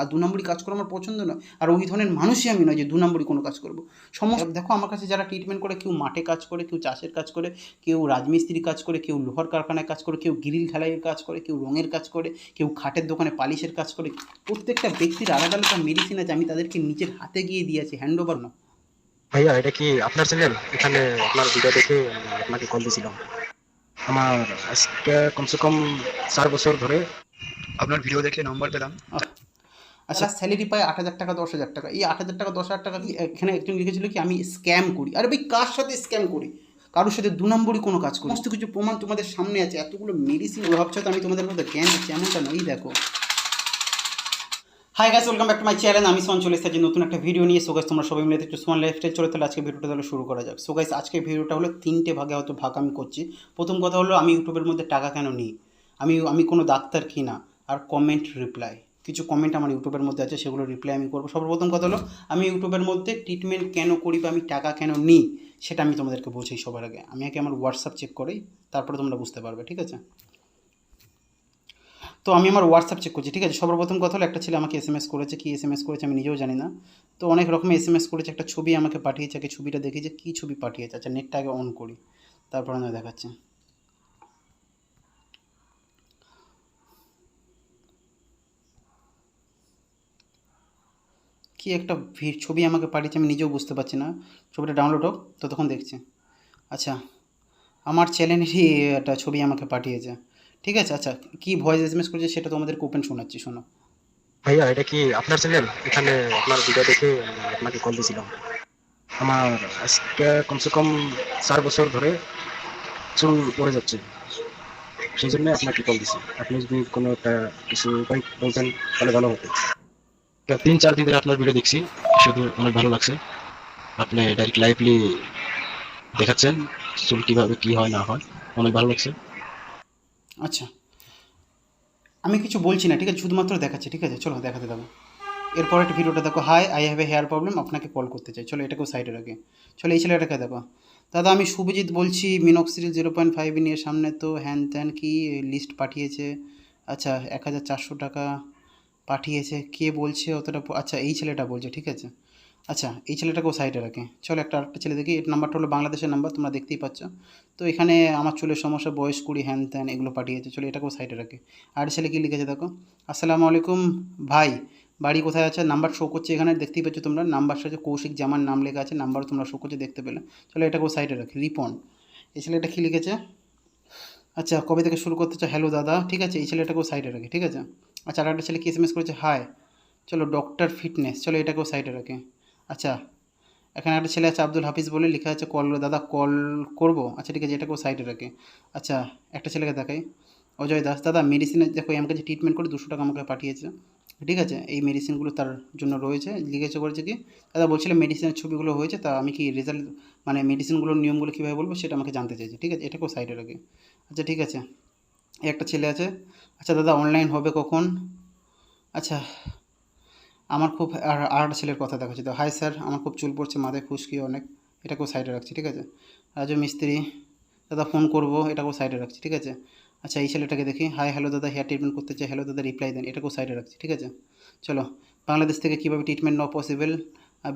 আর দু নম্বরই কাজ করা আমার পছন্দ নয়। আর ওই ধরনের মানুষই আমি নয় যে দু নম্বরই কোনো কাজ করব। সমস্ত দেখো আমার কাছে যারা ট্রিটমেন্ট করে কেউ মাঠে কাজ করে কেউ চাষের কাজ করে কেউ রাজমিস্ত্রি কাজ করে কেউ লোহার কারখানায় কাজ করে কেউ গ্রিল ঢালাইয়ের কাজ করে কেউ রঙের কাজ করে কেউ খাটের দোকানে পালিশের কাজ করে প্রত্যেকটা ব্যক্তির আলাদা আলাদা মেডিসিন আছে। আমি তাদেরকে নিজের হাতে গিয়ে দিয়েছি হ্যান্ড ওভার না। ভাইয়া এটা কি আপনার চ্যানেল এখানে আপনার ভিডিও দেখে আপনাকে কল দিয়েছিলাম। আমার আজকে কমসে কম চার বছর ধরে আপনার ভিডিও দেখে নাম্বার পেলাম। আচ্ছা। স্যালারি পায় আট হাজার টাকা, দশ হাজার টাকা। এই আট হাজার টাকা, দশ হাজার টাকা কি এখানে একজন লিখেছিল কি, আমি স্ক্যাম করি। আরে ভাই, কার সাথে স্ক্যাম করি? কারোর সাথে দু নম্বরই কোনো কাজ করি সমস্ত কিছু প্রমাণ তোমাদের সামনে আছে। এতগুলো মেডিসিন ভাবছ তো আমি তোমাদের মধ্যে জ্ঞান দিচ্ছি, এমনটা নয় দেখো। Hi guys welcome back to my channel আমি সোয়ান চলে এসেছি নতুন একটা ভিডিও নিয়ে। সো গাইস তোমরা সবাই মিলে দেখছ সোয়ান লাইফস্টাইল চলে। তাহলে আজকে ভিডিওটা তাহলে শুরু করা যাক। সো গাইস আজকে ভিডিওটা হলো তিনটে ভাগে হয়তো ভাগ আমি করছি। প্রথম কথা হলো, আমি ইউটিউবের মধ্যে টাকা কেন নিই? আমি আমি কোনো ডাক্তার কি না আর কমেন্ট রিপ্লাই কিছু কমেন্ট আমার ইউটিউবের মধ্যে আছে, সেগুলো রিপ্লাই আমি করব। সর্বপ্রথম কথা হলো, আমি ইউটিউবের মধ্যে ট্রিটমেন্ট কেন করি বা আমি টাকা কেন নিই, সেটা আমি তোমাদেরকে বলছি সবার আগে। আমি আগে আমার হোয়াটসঅ্যাপ চেক করি, তারপরে তোমরা বুঝতে পারবে, ঠিক আছে? তো আমি আমার হোয়াটসঅ্যাপ চেক করছি, ঠিক আছে? সর্বপ্রথম কথা হলো, একটা ছেলে আমাকে এস এম এস করেছে, কি এস এম এস করেছে আমি নিজেও জানি না। তো অনেক রকমের এস এম এস করেছে, একটা ছবি আমাকে পাঠিয়েছে, আগে ছবিটা দেখি যে কী ছবি পাঠিয়েছে। আচ্ছা নেটটা আগে অন করি, তারপরে আমি দেখাচ্ছি। কি একটা ছবি আমাকে পাঠিয়েছে আমি নিজেও বুঝতে পারছি না। ছবিটা ডাউনলোড হোক, ততক্ষণ দেখছি। আচ্ছা আমার চ্যানেলেরই একটা ছবি আমাকে পাঠিয়েছে। ঠিক আছে আচ্ছা কি ভয়েস এস এম এস করেছে সেটা তোমাদেরকে ওপেন শোনাচ্ছি, শোনো। ভাইয়া, এটা কি আপনার চ্যানেল? এখানে আপনার ভিডিও দেখে আপনাকে কল দিয়েছিলাম। আমার আজকে কমসে কম চার বছর ধরে চুল পড়ে যাচ্ছে। সেই জন্য আপনাকে কল দিছি আপনি যদি কোনো একটা কিছু উপায় বলতেন, তাহলে ভালো হতো। তা তিন, চার দিন ধরে আপনার ভিডিও দেখছি। শুধু অনেক ভালো লাগছে। আপনি ডাইরেক্ট লাইভলি দেখাচ্ছেন চুল কীভাবে কী হয়, না হয়। অনেক ভালো লাগছে। আচ্ছা। আমি কিছু বলছি না, ঠিক আছে? শুধুমাত্র দেখাচ্ছি, ঠিক আছে? চলো, দেখাতে দেবো এরপর একটা ভিডিওটা দেখো। Hi I have a hair problem আপনাকে কল করতে চাই। চলো, এটাকেও সাইডে রাখে। চলো, এই ছেলেটাকে দেখো। দাদা, আমি শুভজিৎ বলছি মিনক্সিল জিরো পয়েন্ট ফাইভ নিয়ে সামনে তো, হ্যান ত্যান কি লিস্ট পাঠিয়েছে? আচ্ছা এক হাজার চারশো টাকা পাঠিয়েছে, কে বলছে অতটা আচ্ছা এই ছেলেটা বলছে, ঠিক আছে? আচ্ছা এই ছেলেটাকেও সাইডে রাখে। চলো একটা আরেকটা ছেলে দেখি, এর নাম্বারটা হলো বাংলাদেশের নাম্বার, তোমরা দেখতেই পাচ্ছ। তো এখানে আমার চুলের সমস্যা, বয়স কুড়ি, হ্যান ত্যান, এগুলো পাঠিয়েছে। চলো এটাকেও সাইডে রাখে। আর ছেলে কী লিখেছে দেখো? আসসালামু আলাইকুম, ভাই, বাড়ি কোথায় আছে? নাম্বার শো করছে এখানে, দেখতেই পাচ্ছ তোমরা, নাম্বার সাথে কৌশিক জামার নাম লেখা আছে, নাম্বারও তোমরা শো করছে, দেখতে পেলে। চলো এটাকেও সাইডে রাখি। রিপন, এই ছেলেটা কী লিখেছে? আচ্ছা কবে থেকে শুরু করতে চাও? হ্যালো দাদা, ঠিক আছে, এই ছেলেটাকেও সাইডে রাখে, ঠিক আছে? আচ্ছা আর একটা ছেলে কি এস এম এস করেছে? হাই চলো ডক্টর ফিটনেস চলো এটাকেও সাইডে রাখে। আচ্ছা এখানে একটা ছেলে আছে, আব্দুল হাফিজ বলে, লেখা আছে কল দাদা কল করব। আচ্ছা ঠিক আছে, এটাকেও সাইডে রাখে। আচ্ছা একটা ছেলেকে দেখাই। অজয় দাস, দাদা মেডিসিনে দেখো আমার কাছে ট্রিটমেন্ট করে দুশো টাকা আমাকে পাঠিয়েছে। ঠিক আছে, এই মেডিসিনগুলো তার জন্য রয়েছে। লিখেছে করেছে কি, দাদা বলছিলাম মেডিসিনের ছবিগুলো হয়েছে, তা আমি কি রেজাল্ট মানে মেডিসিনগুলোর নিয়মগুলো কীভাবে বলব সেটা আমাকে জানতে চাইছে। ঠিক আছে, এটাকেও সাইডে রাখে। আচ্ছা ঠিক আছে। একটা ছেলে আছে। আচ্ছা দাদা অনলাইন হবে কখন? আচ্ছা আমার খুব আর আর ছেলের কথা দেখাচ্ছি। তো হাই স্যার আমার খুব চুল পড়ছে, মাথায় খুশকি অনেক। এটাকেও সাইডে রাখছি, ঠিক আছে? রাজু মিস্ত্রি, দাদা ফোন করব, এটাকেও সাইডে রাখছি, ঠিক আছে? আচ্ছা এই ছেলেটাকে দেখি। হাই হ্যালো দাদা হেয়ার ট্রিটমেন্ট করতে চাই। হ্যালো দাদা রিপ্লাই দেন। এটাকেও সাইডে রাখছি, ঠিক আছে? চলো, বাংলাদেশ থেকে কীভাবে ট্রিটমেন্ট নেওয়া পসিবল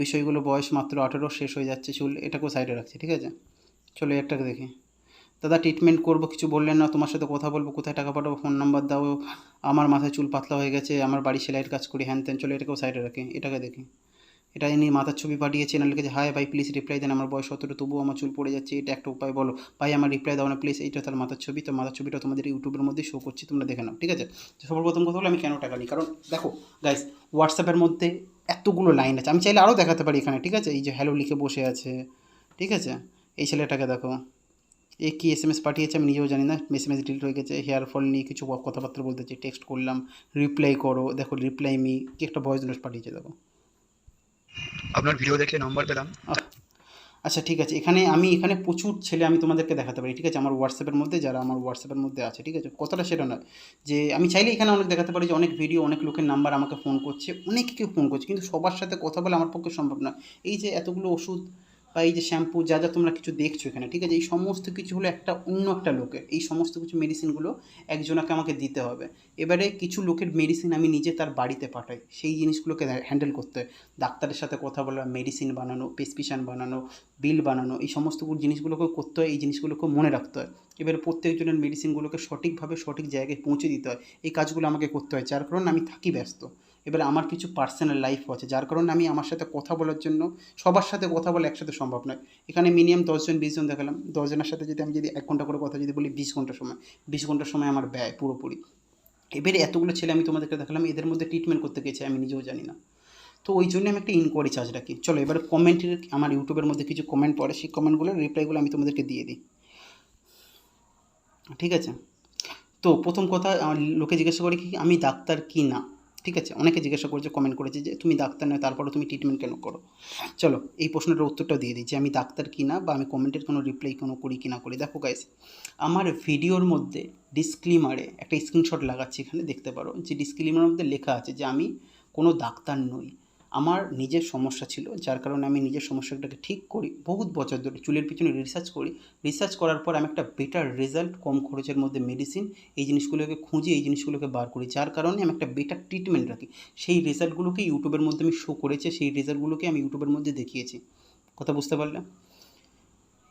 বিষয়গুলো বয়স মাত্র আঠেরো, শেষ হয়ে যাচ্ছে চুল, এটাকেও সাইডে রাখছি, ঠিক আছে? চলো একটাকে দেখি। দাদা ট্রিটমেন্ট করব, কিছু বললেন না, তোমার সাথে কথা বলব, কোথায় টাকা পাঠাবো ফোন নাম্বার দাও, আমার মাথায় চুল পাতলা হয়ে গেছে, আমার বাড়ি সেলাইয়ের কাজ করি, হ্যান ত্যান, চলে এটাকেও সাইডে রাখে, এটাকে দেখি। এটা নিয়ে মাথার ছবি পাঠিয়েছে না লিখেছে হাই ভাই প্লিজ রিপ্লাই দেন, আমার বয়স সতেরো তবুও আমার চুল পড়ে যাচ্ছে, এটা একটা উপায় বলো। ভাই, আমার রিপ্লাই দাও না প্লিজ এইটা তার মাথার ছবি, তো মাথার ছবিটা তোমাদের ইউটিউবের মধ্যে শো করছি, তোমরা দেখে নাও, ঠিক আছে? সর্বপ্রথম কথা হলো, আমি কেন টাকা নিই? কারণ দেখো গাইস হোয়াটসঅ্যাপের মধ্যে এতগুলো লাইন আছে, আমি চাইলে আরও দেখাতে পারি এখানে, ঠিক আছে? এই যে হ্যালো লিখে বসে আছে, ঠিক আছে? এই ছেলেটাকে দেখো এ কি এস এম এস পাঠিয়েছে আমি নিজেও জানি না। এস এম এস ডিলিট হয়ে গেছে হেয়ার ফল নিয়ে কিছু কথাবার্তা বলতে বলতেছে টেক্সট করলাম রিপ্লাই করো দেখো রিপ্লাই মি কি একটা ভয়েস নোট পাঠিয়েছে দেখো। আপনার ভিডিও দেখে নাম্বার পেলাম। আচ্ছা ঠিক আছে এখানে আমি এখানে প্রচুর ছেলে আমি তোমাদেরকে দেখাতে পারি ঠিক আছে আমার হোয়াটসঅ্যাপের মধ্যে যারা আমার হোয়াটসঅ্যাপের মধ্যে আছে ঠিক আছে কতটা সেটা নয় যে আমি চাইলে এখানে অনেক দেখাতে পারি যে অনেক ভিডিও অনেক লোকের নাম্বার আমাকে ফোন করছে অনেক কেউ ফোন করছে কিন্তু সবার সাথে কথা বলে আমার পক্ষে সম্ভব নয়। এই যে এতগুলো ওষুধ বা এই যে শ্যাম্পু যা যা তোমরা কিছু দেখছ এখানে, ঠিক আছে? এই সমস্ত কিছু হলো একটা অন্য একটা লোকের এই সমস্ত কিছু মেডিসিনগুলো একজনাকে আমাকে দিতে হবে। এবারে কিছু লোকের মেডিসিন আমি নিজে তার বাড়িতে পাঠাই। সেই জিনিসগুলোকে হ্যান্ডেল করতে হয়। ডাক্তারের সাথে কথা বলা মেডিসিন বানানো প্রেসক্রিপশান বানানো বিল বানানো, এই সমস্ত জিনিসগুলোকে করতে হয়, এই জিনিসগুলোকে মনে রাখতে হয়। এবারে প্রত্যেকজনের মেডিসিনগুলোকে সঠিকভাবে সঠিক জায়গায় পৌঁছে দিতে হয়। এই কাজগুলো আমাকে করতে হয়। যার কারণে আমি থাকি ব্যস্ত। এবারে আমার কিছু পার্সোনাল লাইফও আছে, যার কারণে আমি আমার সাথে কথা বলার জন্য, সবার সাথে কথা বলা একসাথে সম্ভব নয়। এখানে মিনিমাম দশজন, বিশজন দেখালাম। দশজনের সাথে যদি আমি যদি এক ঘণ্টা করে কথা যদি বলি, বিশ ঘণ্টা সময়। বিশ ঘণ্টা সময় আমার ব্যয় পুরোপুরি। এবারে এতগুলো ছেলে আমি তোমাদেরকে দেখালাম, এদের মধ্যে ট্রিটমেন্ট করতে গেছে আমি নিজেও জানি না। তো ওই জন্য আমি একটা ইনকোয়ারি চার্জ রাখি। চলো এবার কমেন্টের আমার ইউটিউবের মধ্যে কিছু কমেন্ট পড়ে, সেই কমেন্টগুলোর রিপ্লাইগুলো আমি তোমাদেরকে দিয়ে দিই। ঠিক আছে? তো প্রথম কথা লোকে জিজ্ঞাসা করে কি, আমি ডাক্তার কি না? ঠিক আছে? অনেকে জিজ্ঞাসা করেছে কমেন্ট করেছে যে তুমি ডাক্তার নয় তারপরে তুমি ট্রিটমেন্ট কেন করো? চলো, এই প্রশ্নটার উত্তরটা দিয়ে দিই যে আমি ডাক্তার কি না বা আমি কমেন্টের কোনো রিপ্লাই কোনো করি কি না করি? দেখো গাইস আমার ভিডিওর মধ্যে ডিসক্লিমারে একটা স্ক্রিনশট লাগাচ্ছি এখানে, দেখতে পারো। যে ডিসক্লিমারের মধ্যে লেখা আছে যে আমি কোনো ডাক্তার নই। আমার নিজের সমস্যা ছিল, যার কারণে আমি নিজের সমস্যাটাকে ঠিক করি বহুত বছর ধরে, চুলের পিছনে রিসার্চ করি। রিসার্চ করার পর আমি একটা বেটার রেজাল্ট কম খরচের মধ্যে মেডিসিন এই জিনিসগুলোকে খুঁজে, এই জিনিসগুলোকে বার করি। যার কারণে আমি একটা বেটার ট্রিটমেন্ট রাখি। সেই রেজাল্টগুলোকে ইউটিউবের মধ্যে আমি শো করেছি, সেই রেজাল্টগুলোকে আমি ইউটিউবের মধ্যে দেখিয়েছি। কথা বুঝতে পারলে?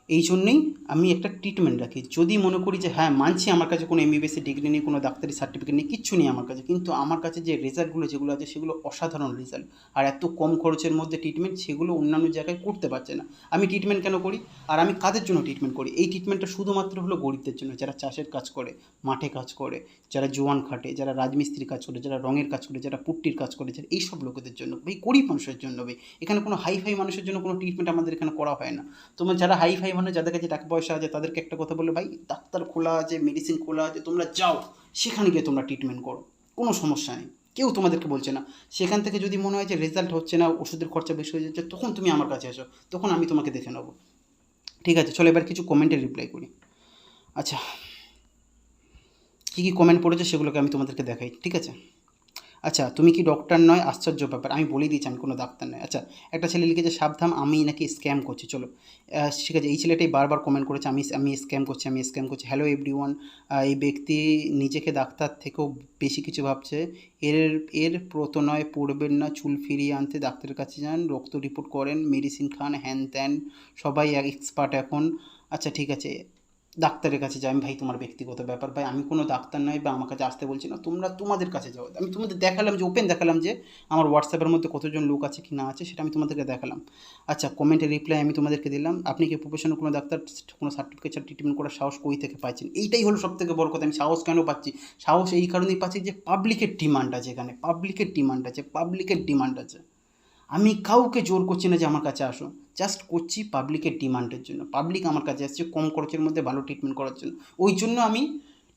এই জন্যেই আমি একটা ট্রিটমেন্ট রাখি। যদি মনে করি যে হ্যাঁ মানছি আমার কাছে কোনো এমবিবিএস ডিগ্রি নেই, কোনো ডাক্তারি সার্টিফিকেট নেই, কিচ্ছু নেই আমার কাছে। কিন্তু আমার কাছে যে রেজাল্টগুলো যেগুলো আছে, সেগুলো অসাধারণ রেজাল্ট আর এত কম খরচের মধ্যে ট্রিটমেন্ট সেগুলো অন্যান্য জায়গায় করতে পারছে না। আমি ট্রিটমেন্ট কেন করি? আর আমি কাদের জন্য ট্রিটমেন্ট করি? এই ট্রিটমেন্টটা শুধুমাত্র হলো গরিবদের জন্য। যারা চাষের কাজ করে, মাঠে কাজ করে, যারা জোয়ান খাটে, যারা রাজমিস্ত্রি কাজ করে, যারা রঙের কাজ করে, যারা পুট্টির কাজ করে, যারা এইসব লোকেদের জন্য। ভাই গরিব মানুষের জন্য। ভাই এখানে কোনো হাই ফাই মানুষের জন্য কোনো ট্রিটমেন্ট আমাদের এখানে করা হয় না। তোমার যারা হাই মানুষ যাদের কাছে টাকা পয়সা আছে তাদেরকে একটা কথা বলে ভাই, ডাক্তার খোলা আছে মেডিসিন খোলা আছে, তোমরা যাও, সেখানে গিয়ে তোমরা ট্রিটমেন্ট করো। কোনো সমস্যা নেই। কেউ তোমাদেরকে বলছে না। সেখান থেকে যদি মনে হয় যে রেজাল্ট হচ্ছে না, ওষুধের খরচা বেশি হয়ে যাচ্ছে, তখন তুমি আমার কাছে এসো। তখন আমি তোমাকে দেখে নেব। ঠিক আছে, চলো এবার কিছু কমেন্টে রিপ্লাই করি। আচ্ছা কী কী কমেন্ট পড়েছে সেগুলোকে আমি তোমাদেরকে দেখাই। ঠিক আছে? আচ্ছা তুমি কি ডক্টর নয়? আশ্চর্য ব্যাপার, আমি বলেই দিয়েছি, আমি কোনো ডাক্তার নয়। আচ্ছা একটা ছেলে লিখেছে, সাবধান, আমি নাকি স্ক্যাম করছি। চলো। ঠিক আছে, এই ছেলেটাই বারবার কমেন্ট করেছে, আমি আমি স্ক্যাম করছি, আমি স্ক্যাম করছি। হ্যালো এভরি এই ব্যক্তি নিজেকে ডাক্তার থেকেও বেশি কিছু ভাবছে। এর এর প্রতনয় পড়বেন না চুল ফিরিয়ে আনতে ডাক্তারের কাছে যান, রক্ত রিপোর্ট করেন মেডিসিন খান হ্যান ত্যান, সবাই এক্সপার্ট এখন। আচ্ছা ঠিক আছে ডাক্তারের কাছে যাই। আমি, ভাই, তোমার ব্যক্তিগত ব্যাপার, ভাই, আমি কোনো ডাক্তার নয় বা আমার কাছে আসতে বলছি না, তোমরা তোমাদের কাছে যাও। আমি তোমাদের দেখালাম যে ওপেন দেখালাম যে, আমার হোয়াটসঅ্যাপের মধ্যে কতজন লোক আছে, কি না আছে, সেটা আমি তোমাদেরকে দেখালাম। আচ্ছা কমেন্টে রিপ্লাই আমি তোমাদেরকে দিলাম। আপনি কি প্রফেশনাল কোনো ডাক্তার, কোনো সার্টিফিকেট ট্রিটমেন্ট করার সাহস কই থেকে পাচ্ছেন এইটাই হলো সব থেকে বড় কথা। আমি সাহস কেন পাচ্ছি? সাহস এই কারণেই পাচ্ছি যে পাবলিকের ডিমান্ড আছে এখানে পাবলিকের ডিমান্ড আছে পাবলিকের ডিমান্ড আছে। আমি কাউকে জোর করছি না যে আমার কাছে আসো জাস্ট করছি পাবলিকের ডিমান্ডের জন্য। পাবলিক আমার কাছে আসছে কম খরচের মধ্যে ভালো ট্রিটমেন্ট করার জন্য। ওই জন্য আমি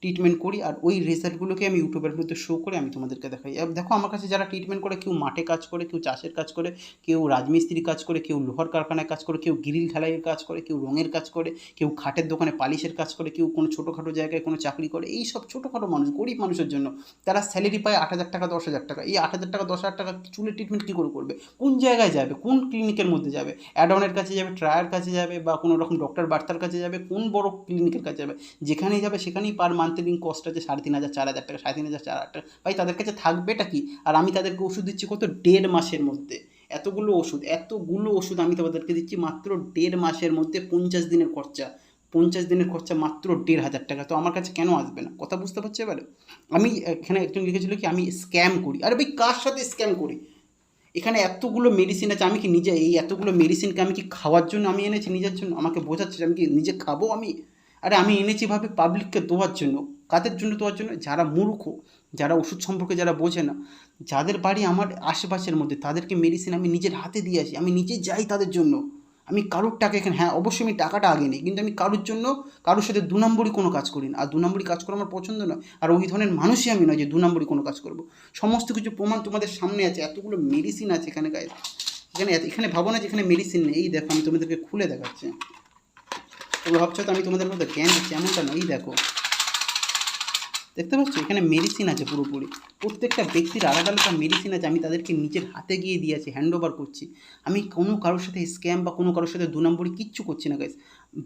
ট্রিটমেন্ট করি আর ওই রেজাল্টগুলোকে আমি ইউটিউবের মধ্যে শো করে আমি তোমাদেরকে দেখাই। দেখো আমার কাছে যারা ট্রিটমেন্ট করে, কেউ মাঠে কাজ করে, কেউ চাষের কাজ করে, কেউ রাজমিস্ত্রি কাজ করে, কেউ লোহার কারখানায় কাজ করে, কেউ গ্রিল ঢালাইয়ের কাজ করে, কেউ রঙের কাজ করে, কেউ খাটের দোকানে পালিশের কাজ করে, কেউ কোনো ছোটোখাটো জায়গায় কোনো চাকরি করে, এই সব ছোটোখাটো মানুষ, গরিব মানুষের জন্য তারা স্যালারি পায় আট হাজার টাকা, দশ হাজার টাকা। এই আট হাজার টাকা, দশ হাজার টাকা চুলের ট্রিটমেন্ট কী করে করবে? কোন জায়গায় যাবে? কোন ক্লিনিকের মধ্যে যাবে? অ্যাডনের কাছে যাবে ট্রায়ার কাছে যাবে বা কোনো রকম ডক্টর বার্তার কাছে যাবে? কোন বড় ক্লিনিকের কাছে যাবে? যেখানেই যাবে সেখানেই পার মান্থলি কস্ট আছে সাড়ে তিন হাজার, চার হাজার টাকা, সাড়ে তিন হাজার, চার হাজার টাকা। ভাই, তাদের কাছে থাকবেটা কি? আর আমি তাদেরকে ওষুধ দিচ্ছি কত? দেড় মাসের মধ্যে। এতগুলো ওষুধ এতগুলো ওষুধ আমি তাদেরকে দিচ্ছি মাত্র দেড় মাসের মধ্যে পঞ্চাশ দিনের খরচা। পঞ্চাশ দিনের খরচা মাত্র দেড় হাজার টাকা। তো আমার কাছে কেন আসবে না? কথা বুঝতে পারছ এবারে? আমি এখানে একজন লিখেছিল কি, আমি স্ক্যাম করি। আরে ভাই, কার সাথে স্ক্যাম করি? এখানে এতগুলো মেডিসিন আছে, আমি কি নিজে, এই এতগুলো মেডিসিনকে আমি কি খাওয়ার জন্য আমি এনেছি নিজের জন্য? আমাকে বোঝাচ্ছে আমি কি নিজে খাব আমি? আরে আমি এনেছি ভাবে পাবলিককে দেওয়ার জন্য। কাদের জন্য দেওয়ার জন্য? যারা মূর্খ, যারা ওষুধ সম্পর্কে যারা বোঝে না, যাদের বাড়ি আমার আশেপাশের মধ্যে, তাদেরকে মেডিসিন আমি নিজের হাতে দিয়ে আসি। আমি নিজে যাই তাদের জন্য। আমি কারোর টাকা এখানে হ্যাঁ অবশ্যই আমি টাকাটা আগে নিই, কিন্তু আমি কারোর জন্য, কারোর সাথে দু নম্বরই কোনো কাজ করি না। আর দু নম্বরই কাজ করা আমার পছন্দ নয়। আর ওই ধরনের মানুষই আমি নয় যে দু নম্বরই কোনো কাজ করব। সমস্ত কিছু প্রমাণ তোমাদের সামনে আছে। এতগুলো মেডিসিন আছে এখানে গায়ে এখানে এখানে ভাবো না যে এখানে মেডিসিন নেই। এই দেখো, আমি তোমাদেরকে খুলে দেখাচ্ছি। তোমরা ভাবছ তো আমি তোমাদের মধ্যে জ্ঞান দিচ্ছি, এমনটা নয়। দেখো, দেখতে পাচ্ছ? এখানে মেডিসিন আছে পুরোপুরি। প্রত্যেকটা ব্যক্তির আলাদা আলাদা মেডিসিন আছে। আমি তাদেরকে নিজের হাতে গিয়ে দিয়েছি হ্যান্ড ওভার করছি। আমি কোনো কারোর সাথে স্ক্যাম বা কোনো কারোর সাথে দু নম্বরই কিচ্ছু করছি না গাইস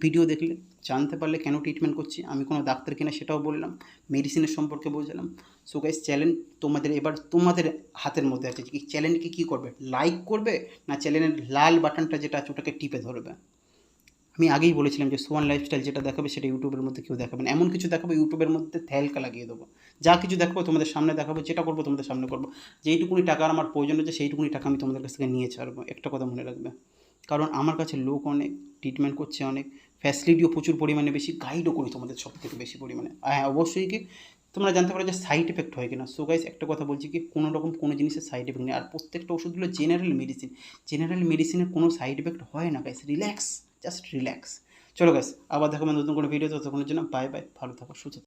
ভিডিও দেখলে, জানতে পারলে কেন ট্রিটমেন্ট করছি? আমি কোনো ডাক্তার কিনা সেটাও বললাম মেডিসিনের সম্পর্কে বলছিলাম সো গাইস চ্যালেঞ্জ তোমাদের, এবার তোমাদের হাতের মধ্যে আছে। কি চ্যানেলকে কী করবে? লাইক করবে? না চ্যানেলের লাল বাটনটা যেটা আছে, ওটাকে টিপে ধরবে? আমি আগেই বলেছিলাম যে সোয়ান লাইফস্টাইল যেটা দেখাবে সেটা ইউটিউবের মধ্যে কেউ দেখাবে না। এমন কিছু দেখাবো ইউটিউবের মধ্যে থ্যালকা লাগিয়ে দেবো। যা কিছু দেখাবো তোমাদের সামনে দেখাবো, যেটা করব তোমাদের সামনে করব। যেইটুকুনি টাকার আমার প্রয়োজন হচ্ছে সেইটুকুনি টাকা আমি তোমাদের কাছ থেকে নিয়ে ছাড়বো। একটা কথা মনে রাখবে। কারণ আমার কাছে লোক অনেক ট্রিটমেন্ট করছে অনেক ফ্যাসিলিটিও প্রচুর পরিমাণে বেশি গাইডও করি তোমাদের সব থেকে বেশি পরিমাণে। হ্যাঁ অবশ্যই কি তোমরা জানতে পারো যে সাইড এফেক্ট হয় কিনা। সো গাইস একটা কথা বলছি কি, কোনো রকম কোনো জিনিসের সাইড এফেক্ট নেই। আর প্রত্যেকটা ওষুধগুলো জেনারেল মেডিসিন জেনারেল মেডিসিনের কোনো সাইড এফেক্ট হয় না গাইস রিল্যাক্স জাস্ট রিল্যাক্স চলো গাছ আবার দেখো নতুন কোনো ভিডিও ততক্ষণের জন্য বাই বাই ভালো থাকো, সুস্থ।